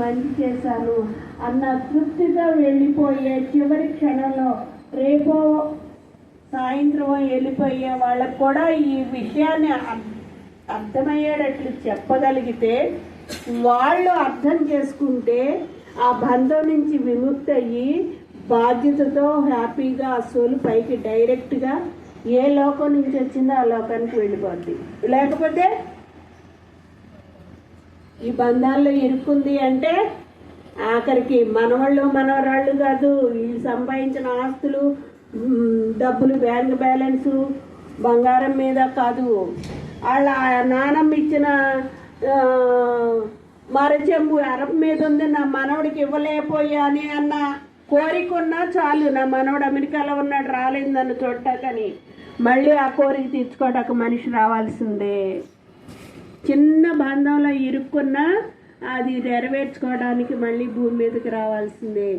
మంచి చేశాను. అన్న తృప్తితో వెళ్ళిపోయే చివరి క్షణంలో రేపో సాయంత్రం వెళ్ళిపోయే వాళ్ళకు కూడా ఈ విషయాన్ని అర్థమయ్యేటట్లు చెప్పగలిగితే వాళ్ళు అర్థం చేసుకుంటే ఆ బంధం నుంచి విముక్తి అయ్యి బాధ్యతతో హ్యాపీగా ఆ సోలు పైకి డైరెక్ట్గా ఏ లోకం నుంచి వచ్చిందో ఆ లోకానికి వెళ్ళిపోద్ది. లేకపోతే ఈ బంధాల్లో ఇరుక్కుంది అంటే ఆఖరికి మనవాళ్ళు మనవరాళ్ళు కాదు వీళ్ళు సంపాదించిన ఆస్తులు డబ్బులు బ్యాంక్ బ్యాలెన్సు బంగారం మీద కాదు. వాళ్ళ నానమ్మ ఇచ్చిన మరచెంబు అరప మీద ఉంది నా మనవడికి ఇవ్వలేకపోయాని అన్న కోరిక ఉన్నా చాలు. నా మనవడు అమెరికాలో ఉన్నాడు రాలేదు నన్ను చూడటాకని మళ్ళీ ఆ కోరిక తీర్చుకోవటానికి మనిషి రావాల్సిందే. చిన్న బంధంలో ఇరుక్కున్నా అది నెరవేర్చుకోవడానికి మళ్ళీ భూమి మీదకి రావాల్సిందే.